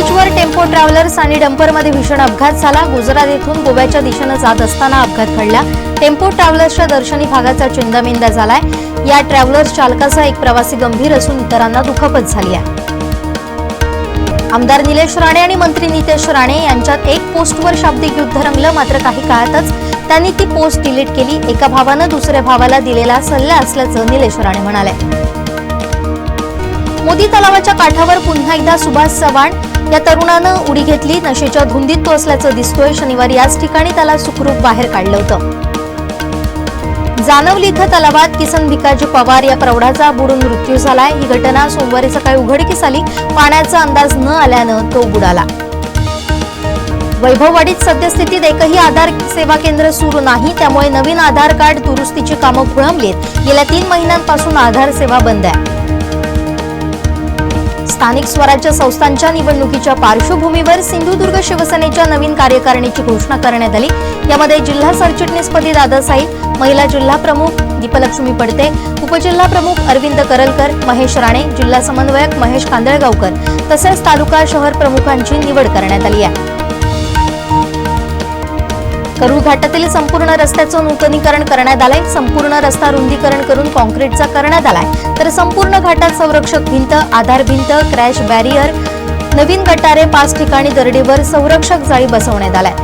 Tempo travellers आणि डंपरमध्ये भीषण अपघात झाला. गुजरात येथून गोव्याच्या दिशेनं जात असताना अपघात घडला. टेम्पो ट्रॅव्हलर्सच्या दर्शनी भागाचा चिंदामिंदा झालाय. या ट्रॅव्हलर्स चालकाचा एक प्रवासी गंभीर असून इतरांना दुखापत झाली आहे. आमदार निलेश राणे आणि मंत्री नितेश राणे यांच्यात एक पोस्टवर शाब्दिक युद्ध रंगलं. मात्र काही काळातच त्यांनी ती पोस्ट डिलीट केली. एका भावानं दुसऱ्या भावाला दिलेला सल्ला असल्याचं निलेश राणे म्हणाले. मोदी तलावाच्या काठावर पुन्हा एकदा सुभाष चव्हाण या तरुणानं उडी घेतली. नशेच्या धुंदीत तो असल्याचं दिसतोय. शनिवारी याच ठिकाणी त्याला सुखरूप बाहेर काढलं होतं. जानवली इथं तलावात किसन भिकाजी पवार या प्रौढाचा बुडून मृत्यू झालाय. ही घटना सोमवारी सकाळी उघडकीस आली. पाण्याचा अंदाज न आल्यानं तो बुडाला. वैभववाडीत सद्यस्थितीत एकही आधार सेवा केंद्र सुरू नाही. त्यामुळे नवीन आधार कार्ड दुरुस्तीची कामं खुळंबलीत. गेल्या तीन महिन्यांपासून आधार सेवा बंद आहे. स्थानिक स्वराज्य संस्थांच्या निवडणुकीच्या पार्श्वभूमीवर सिंधुदुर्ग शिवसेनेच्या नवीन कार्यकारिणीची घोषणा करण्यात आली. यामध्ये जिल्हा सरचिटणीसपदी दादासाई महिला जिल्हा प्रमुख दीपलक्ष्मी पडते उपजिल्हा प्रमुख अरविंद करलकर महेश राणे जिल्हा समन्वयक महेश कांदळगावकर तसेच तालुका शहर प्रमुखांची निवड करण्यात आली आहे. करू घाटातील संपूर्ण रस्त्याचं नूतनीकरण करण्यात आलंय. संपूर्ण रस्ता रुंदीकरण करून कॉन्क्रीटचा करण्यात आलाय. तर संपूर्ण घाटात संरक्षक भिंत आधार भिंत क्रॅश बॅरियर नवीन गटारे पाच ठिकाणी दरडीवर संरक्षक जाळी बसवण्यात आलाय.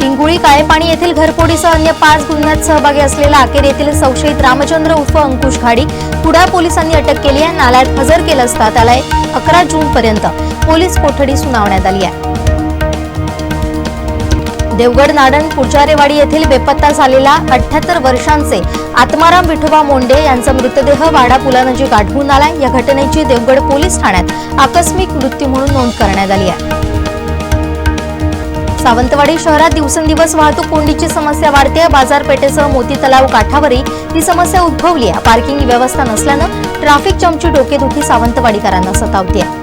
पिंगुळी काळेपाणी येथील घरफोडीसह अन्य पाच गुन्ह्यात सहभागी असलेला अखेर येथील संशयित रामचंद्र उर्फ अंकुश घाडी कुडाळ पोलिसांनी अटक केली आहे. नाल्यात हजर केलं असता त्याला अकरा जून पर्यंत पोलीस कोठडी सुनावण्यात आली आहे. देवगड नाडण पुजारेवाडी येथील बेपत्ता झालेला अठ्याहत्तर वर्षांचे आत्माराम विठोबा मोंडे यांचा मृतदेह वाडा पुलानजीक आढळून आलाय. या घटनेची देवगड पोलीस ठाण्यात आकस्मिक मृत्यू म्हणून नोंद करण्यात आली आहे. सावंतवाडी शहरात दिवसेंदिवस वाहतूक कोंडीची समस्या वाढते बाजारपेठेसह मोती तलाव काठावरही ही समस्या उद्भवली आहे. पार्किंग व्यवस्था नसल्यानं ट्रॅफिक जमची डोकेदुखी सावंतवाडीकरांना सतावते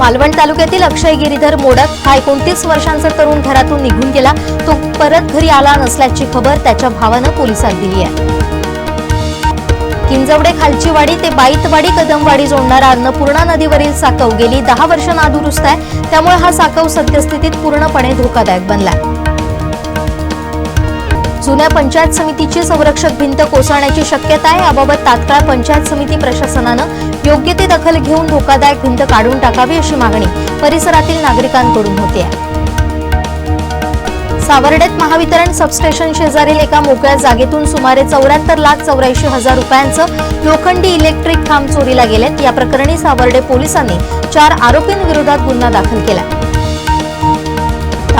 मालवण तालुक्यातील अक्षय गिरीधर मोडक हा एकोणतीस वर्षांचा तरुण घरातून निघून गेला. तो परत घरी आला नसल्याची खबर त्याच्या भावानं पोलिसात दिली आहे. किंजवडे खालचीवाडी ते बाईतवाडी कदमवाडी जोडणारा अन्नपूर्णा नदीवरील साकव गेली दहा वर्ष नादुरुस्त आहे. त्यामुळे हा साकव सद्यस्थितीत पूर्णपणे धोकादायक बनलाय. जुन्या पंचायत समितीची संरक्षक भिंत कोसळण्याची शक्यता आहे. याबाबत तात्काळ पंचायत समिती प्रशासनानं योग्य ती दखल घेऊन धोकादायक भिंत काढून टाकावी अशी मागणी परिसरातील नागरिकांकडून होते. सावर्डेत महावितरण सबस्टेशन शेजारील एका मोकळ्या जागेतून सुमारे चौऱ्याहत्तर लाख चौऱ्याऐंशी हजार रुपयांचं लोखंडी इलेक्ट्रिक खांब चोरीला गेलेत. या प्रकरणी सावर्डे पोलिसांनी चार आरोपींविरोधात गुन्हा दाखल केला.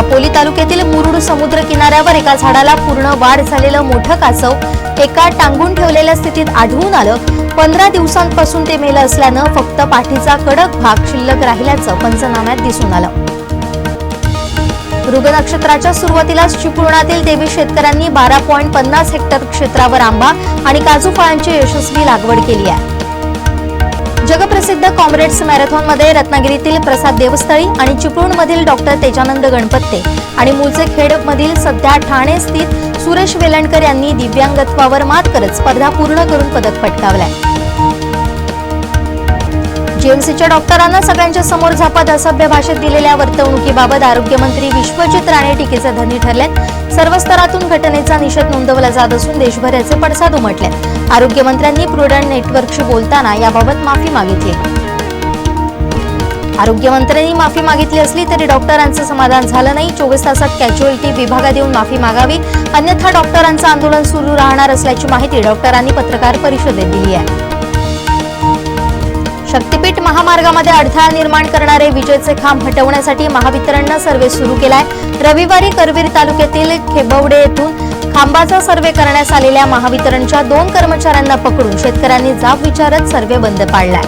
दापोली तालुक्यातील मुरुड समुद्र किनाऱ्यावर एका झाडाला पूर्ण वाढ झालेलं मोठं कासव एका टांगून ठेवलेल्या स्थितीत आढळून आलं. पंधरा दिवसांपासून ते मेलं असल्यानं फक्त पाठीचा कडक भाग शिल्लक राहिल्याचं पंचनाम्यात दिसून आलं. मृग नक्षत्राच्या सुरुवातीलाच चिपळुणातील देवी शेतकऱ्यांनी बारा पॉईंट पन्नास हेक्टर क्षेत्रावर आंबा आणि काजू फळांची यशस्वी लागवड केली आहे. जगप्रसिद्ध कॉम्रेड्स मॅरेथॉनमध्ये रत्नागिरीतील प्रसाद देवस्थळी आणि चिपळूणमधील डॉक्टर तेजानंद गणपत्ते आणि मूळचे खेडमधील सध्या ठाणे स्थित सुरेश वेलणकर यांनी दिव्यांगत्वावर मात करत स्पर्धा पूर्ण करून पदक पटकावलंय. जीएमसीच्या डॉक्टरांना सगळ्यांच्या समोर झापत असभ्य भाषेत दिलेल्या वर्तवणुकीबाबत आरोग्यमंत्री विश्वजित राणे टीकेचे धनी ठरलेत. सर्व स्तरातून घटनेचा निषेध नोंदवला जात असून देशभर याचे पडसाद उमटलेत. आरोग्यमंत्र्यांनी प्रुडंट नेटवर्कशी बोलताना याबाबत माफी मागितली. आरोग्यमंत्र्यांनी माफी मागितली असली तरी डॉक्टरांचं समाधान झालं नाही. चोवीस तासात कॅज्युअलिटी विभागात येऊन माफी मागावी. अन्यथा डॉक्टरांचं आंदोलन सुरू राहणार असल्याची माहिती डॉक्टरांनी पत्रकार परिषदेत दिली आहे. शक्तीपीठ महामार्गामध्ये अडथळा निर्माण करणारे विजेचे खांब हटवण्यासाठी महावितरणनं सर्वे सुरू केलाय. रविवारी करवीर तालुक्यातील खेबवडे येथून खांबाचा सर्वे करण्यास आलेल्या महावितरणच्या दोन कर्मचाऱ्यांना पकडून शेतकऱ्यांनी जाब विचारत सर्वे बंद पाडलाय.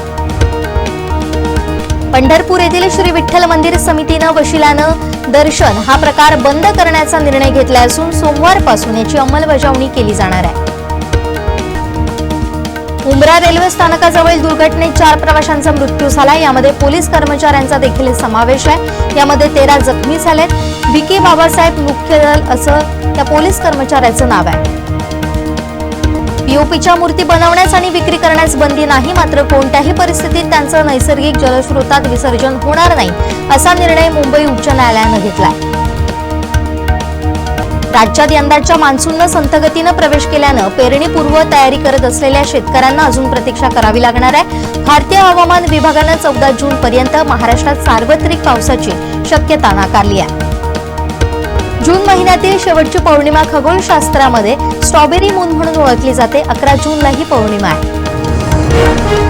पंढरपूर येथील श्री विठ्ठल मंदिर समितीनं वशिलानं दर्शन हा प्रकार बंद करण्याचा निर्णय घेतला असून सोमवारपासून याची अंमलबजावणी केली जाणार आहे. उमरा रेल्वे स्थानकाजवळील दुर्घटनेत चार प्रवाशांचा मृत्यू झाला. यामध्ये पोलीस कर्मचाऱ्यांचा देखील समावेश आहे. यामध्ये तेरा जखमी झालेत. विके बाबासाहेब मुख्य दल असं त्या पोलीस कर्मचाऱ्याचं नाव आहे. पीओपीच्या मूर्ती बनवण्यास आणि विक्री करण्यास बंदी नाही मात्र कोणत्याही परिस्थितीत त्यांचं नैसर्गिक जलस्रोतात विसर्जन होणार नाही असा निर्णय मुंबई उच्च न्यायालयानं घेतलाय. राज्यात यंदाच्या मान्सूननं संथगतीनं प्रवेश केल्यानं पेरणीपूर्व तयारी करत असलेल्या शेतकऱ्यांना अजून प्रतीक्षा करावी लागणार आहे. भारतीय हवामान विभागानं चौदा जून पर्यंत महाराष्ट्रात सार्वत्रिक पावसाची शक्यता नाकारली आहे. जून महिन्यातील शेवटची पौर्णिमा खगोलशास्त्रामध्ये स्ट्रॉबेरी मून म्हणून ओळखली जाते. अकरा जूनला ही पौर्णिमा आहे.